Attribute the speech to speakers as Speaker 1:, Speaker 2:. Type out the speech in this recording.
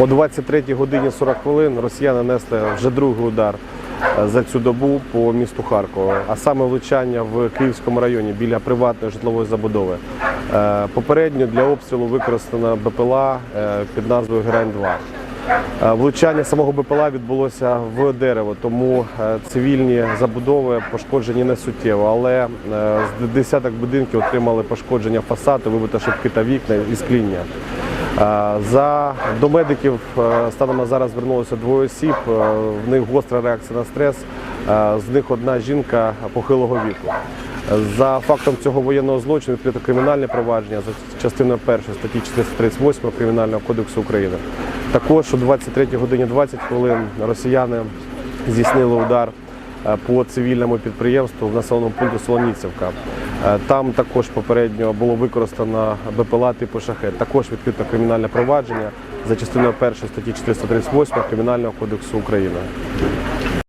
Speaker 1: О 23 годині 40 хвилин росіяни нанесли вже другий удар е, за цю добу по місту Харкову, а саме влучання в Київському районі біля приватної житлової забудови. Е, Попередньо для обстрілу використана БПЛА е, під назвою Герань-2. Е, Влучання самого БПЛА відбулося в дерево, тому цивільні забудови пошкоджені не суттєво, але з десяток будинків отримали пошкодження фасаду, вибито шибки та вікна і скління. Е, За до медиків е, станом на зараз звернулося двоє осіб. е, В них гостра реакція на стрес. З них одна жінка похилого віку. За фактом цього воєнного злочину відкрито кримінальне провадження за частиною першої статті 438 Кримінального кодексу України. Також о 23 годині 20 хвилин росіяни здійснили удар по цивільному підприємству в населеному пункту Солоніцівка. Е, Там також попередньо було використано БПЛА типу шахет. Також відкрито кримінальне провадження за частиною першої статті 438 Кримінального кодексу України.